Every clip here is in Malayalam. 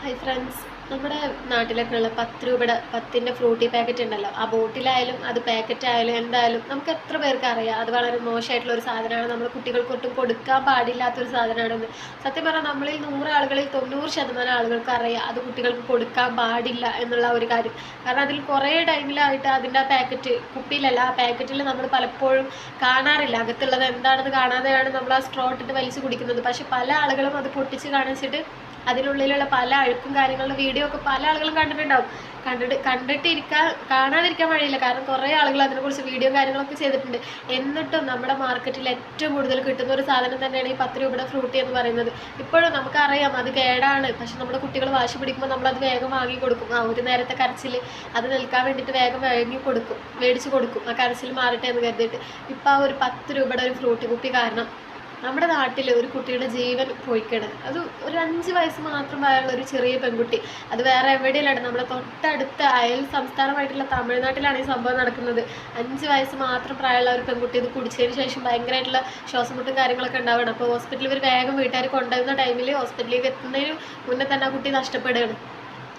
ഹായ് ഫ്രണ്ട്സ് നമ്മുടെ നാട്ടിലൊക്കെ ഉള്ള പത്ത് രൂപയുടെ പത്തിന്റെ ഫ്രൂട്ടി പാക്കറ്റ് ഉണ്ടല്ലോ. ആ ബോട്ടിലായാലും അത് പാക്കറ്റ് ആയാലും എന്തായാലും നമുക്ക് എത്ര പേർക്ക് അറിയാം? അത് വളരെ മോശമായിട്ടുള്ള ഒരു സാധനമാണ്. നമ്മൾ കുട്ടികൾക്കൊട്ടും കൊടുക്കാൻ പാടില്ലാത്തൊരു സാധനമാണെന്ന്. സത്യം പറഞ്ഞാൽ നമ്മളിൽ നൂറ് ആളുകളിൽ തൊണ്ണൂറ് ശതമാനം ആളുകൾക്ക് അറിയാം അത് കുട്ടികൾക്ക് കൊടുക്കാൻ പാടില്ല എന്നുള്ള ഒരു കാര്യം. കാരണം അതിൽ കുറേ ടൈമിലായിട്ട് അതിന്റെ ആ പാക്കറ്റ് കുപ്പിയിലല്ല ആ പാക്കറ്റിൽ നമ്മൾ പലപ്പോഴും കാണാറില്ല. അകത്തുള്ളത് എന്താണെന്ന് കാണാതെയാണ് നമ്മൾ ആ സ്ട്രോട്ടിട്ട് വലിച്ചു കുടിക്കുന്നത്. പക്ഷെ പല ആളുകളും അത് പൊട്ടിച്ച് കാണിച്ചിട്ട് അതിനുള്ളിലുള്ള പല അഴുക്കും കാര്യങ്ങളുടെ വീഡിയോ ഒക്കെ പല ആളുകളും കണ്ടിട്ടുണ്ടാവും. കണ്ടിട്ട് കണ്ടിട്ടിരിക്കാൻ കാണാതിരിക്കാൻ വഴിയില്ല. കാരണം കുറേ ആളുകൾ അതിനെക്കുറിച്ച് വീഡിയോ കാര്യങ്ങളൊക്കെ ചെയ്തിട്ടുണ്ട്. എന്നിട്ടും നമ്മുടെ മാർക്കറ്റിൽ ഏറ്റവും കൂടുതൽ കിട്ടുന്ന ഒരു സാധനം തന്നെയാണ് ഈ പത്ത് രൂപയുടെ ഫ്രൂട്ടി എന്ന് പറയുന്നത്. ഇപ്പോഴും നമുക്കറിയാം അത് കേടാണ്. പക്ഷെ നമ്മുടെ കുട്ടികൾ വാശി പിടിക്കുമ്പോൾ നമ്മളത് വേഗം വാങ്ങി കൊടുക്കും. ആ ഒരു നേരത്തെ കരച്ചിൽ അത് നിൽക്കാൻ വേണ്ടിയിട്ട് വേഗം വാങ്ങി കൊടുക്കും. മേടിച്ച് കൊടുക്കും. ആ കരച്ചിൽ മാറട്ടെ എന്ന് കരുതിയിട്ട്. ഇപ്പോൾ ആ ഒരു പത്ത് രൂപയുടെ ഒരു ഫ്രൂട്ടി കുപ്പി കാരണം നമ്മുടെ നാട്ടിൽ ഒരു കുട്ടിയുടെ ജീവൻ പോയിക്കണ്. അത് ഒരു അഞ്ച് വയസ്സ് മാത്രം പ്രായമുള്ള ഒരു ചെറിയ പെൺകുട്ടി. അത് വേറെ എവിടെയല്ലാണ്ട് നമ്മുടെ തൊട്ടടുത്ത അയൽ സംസ്ഥാനമായിട്ടുള്ള തമിഴ്നാട്ടിലാണ് ഈ സംഭവം നടക്കുന്നത്. അഞ്ച് വയസ്സ് മാത്രം പ്രായമുള്ള ഒരു പെൺകുട്ടി ഇത് കുടിച്ചതിന് ശേഷം ഭയങ്കരമായിട്ടുള്ള ശ്വാസമുട്ടും കാര്യങ്ങളൊക്കെ ഉണ്ടാവണം. അപ്പോൾ ഹോസ്പിറ്റലിൽ ഒരു വേഗം വീട്ടുകാർ കൊണ്ടുവരുന്ന ടൈമിൽ ഹോസ്പിറ്റലിലേക്ക് എത്തുന്നതിന് മുന്നേ തന്നെ ആ കുട്ടി നഷ്ടപ്പെടുകയാണ്.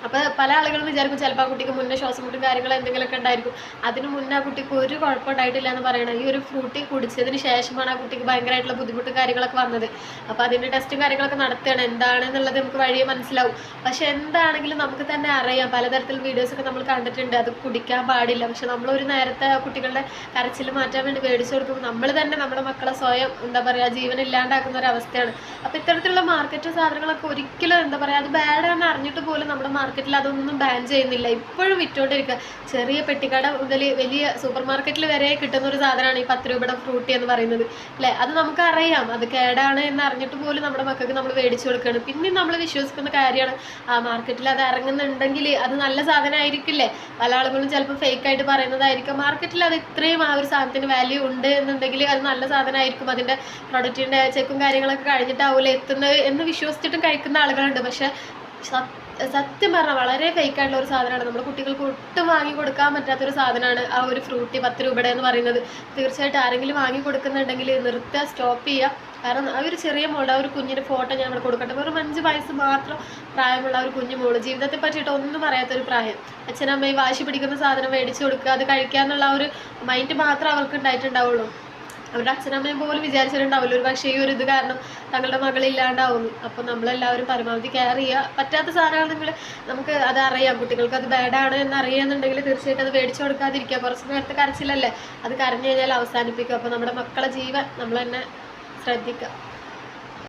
അപ്പോൾ പല ആളുകളും വിചാരിക്കും ചിലപ്പോൾ ആ കുട്ടിക്ക് മുന്നേ ശ്വാസം മുട്ടും കാര്യങ്ങൾ എന്തെങ്കിലുമൊക്കെ ഉണ്ടായിരിക്കും. അതിന് മുന്നേ ആ കുട്ടിക്ക് ഒരു കുഴപ്പമുണ്ടായിട്ടില്ല എന്ന് പറയണം. ഈ ഒരു ഫ്രൂട്ടി കുടിച്ചതിന് ശേഷമാണ് ആ കുട്ടിക്ക് ഭയങ്കരമായിട്ടുള്ള ബുദ്ധിമുട്ടും കാര്യങ്ങളൊക്കെ വന്നത്. അപ്പോൾ അതിന്റെ ടെസ്റ്റും കാര്യങ്ങളൊക്കെ നടത്തുകയാണ്. എന്താണെന്നുള്ളത് നമുക്ക് വഴിയെ മനസ്സിലാവും. പക്ഷെ എന്താണെങ്കിലും നമുക്ക് തന്നെ അറിയാം. പലതരത്തിലുള്ള വീഡിയോസൊക്കെ നമ്മൾ കണ്ടിട്ടുണ്ട്. അത് കുടിക്കാൻ പാടില്ല. പക്ഷെ നമ്മളൊരു നേരത്തെ കുട്ടികളുടെ കരച്ചിൽ മാറ്റാൻ വേണ്ടി മേടിച്ചു കൊടുക്കുമ്പോൾ നമ്മൾ തന്നെ നമ്മുടെ മക്കളെ സ്വയം എന്താ പറയുക ജീവൻ ഇല്ലാണ്ടാക്കുന്ന ഒരു അവസ്ഥയാണ്. അപ്പോൾ ഇത്തരത്തിലുള്ള മാർക്കറ്റ് സാധനങ്ങളൊക്കെ ഒരിക്കലും എന്താ പറയുക അത് ബാഡാണെന്ന് അറിഞ്ഞിട്ട് പോലും നമ്മുടെ മാർക്കറ്റിൽ അതൊന്നും ബാൻ ചെയ്യുന്നില്ല. ഇപ്പോഴും വിറ്റോണ്ടിരിക്കുക ചെറിയ പെട്ടിക്കട മുതൽ വലിയ സൂപ്പർ മാർക്കറ്റിൽ വരെ കിട്ടുന്ന ഒരു സാധനമാണ് ഈ പത്ത് രൂപയുടെ ഫ്രൂട്ടി എന്ന് പറയുന്നത്. അല്ലേ അത് നമുക്കറിയാം. അത് കേടാണ് എന്ന് അറിഞ്ഞിട്ട് പോലും നമ്മുടെ മക്കൾക്ക് നമ്മൾ മേടിച്ചു കൊടുക്കുകയാണ് പിന്നെ നമ്മൾ വിശ്വസിക്കുന്ന കാര്യമാണ്. ആ മാർക്കറ്റിൽ അത് ഇറങ്ങുന്നുണ്ടെങ്കിൽ അത് നല്ല സാധനമായിരിക്കില്ലേ പല ആളുകളും ചിലപ്പോൾ ഫേക്ക് ആയിട്ട് പറയുന്നതായിരിക്കും. മാർക്കറ്റിൽ അത് ഇത്രയും ആ ഒരു സാധനത്തിന് വാല്യൂ ഉണ്ട് എന്നുണ്ടെങ്കിൽ അത് നല്ല സാധനമായിരിക്കും അതിന്റെ പ്രൊഡക്റ്റിന്റെ ചെക്കും കാര്യങ്ങളൊക്കെ കഴിഞ്ഞിട്ടാവില്ല എത്തുന്നത് എന്ന് വിശ്വസിച്ചിട്ടും കഴിക്കുന്ന ആളുകളുണ്ട്. പക്ഷേ സത്യം പറഞ്ഞാൽ വളരെ ഫേക്ക് ആയിട്ടുള്ള ഒരു സാധനമാണ്. നമ്മുടെ കുട്ടികൾക്ക് ഒട്ടും വാങ്ങി കൊടുക്കാൻ പറ്റാത്തൊരു സാധനമാണ് ആ ഒരു ഫ്രൂട്ടി പത്ത് രൂപയുടെ എന്ന് പറയുന്നത്. തീർച്ചയായിട്ടും ആരെങ്കിലും വാങ്ങി കൊടുക്കുന്നുണ്ടെങ്കിൽ നിർത്തുക സ്റ്റോപ്പ് ചെയ്യുക കാരണം ആ ഒരു ചെറിയ മോളുടെ ആ ഒരു കുഞ്ഞിന്റെ ഫോട്ടോ ഞാൻ ഇവിടെ കൊടുക്കട്ടെ. വെറും അഞ്ച് വയസ്സ് മാത്രം പ്രായമുള്ള ഒരു കുഞ്ഞു മോൾ. ജീവിതത്തെ പറ്റിയിട്ട് ഒന്നും പറയാത്തൊരു പ്രായം. അച്ഛനമ്മയും വാശി പിടിക്കുന്ന സാധനം മേടിച്ചു കൊടുക്കുക അത് കഴിക്കുക എന്നുള്ള ഒരു മൈൻഡ് മാത്രമേ അവർക്ക് ഉണ്ടായിട്ടുണ്ടാവുള്ളൂ. അവരുടെ അച്ഛനമ്മയും പോലും വിചാരിച്ചിട്ടുണ്ടാവില്ല. ഒരു പക്ഷേ ഈ ഒരു ഇത് കാരണം തങ്ങളുടെ മകളില്ലാണ്ടാവും അപ്പോൾ നമ്മളെല്ലാവരും പരമാവധി കെയർ ചെയ്യുക. പറ്റാത്ത സാധനങ്ങൾ നിങ്ങൾ നമുക്ക് അത് അറിയാം. കുട്ടികൾക്ക് അത് ബാഡാണ് എന്ന് അറിയാന്നുണ്ടെങ്കിൽ തീർച്ചയായിട്ടും അത് മേടിച്ചു കൊടുക്കാതിരിക്കുക. കുറച്ച് നേരത്തെ കരച്ചിലല്ലേ? അത് കരഞ്ഞു കഴിഞ്ഞാൽ അവസാനിപ്പിക്കുക അപ്പോൾ നമ്മുടെ മക്കളെ ജീവൻ നമ്മൾ തന്നെ ശ്രദ്ധിക്കുക.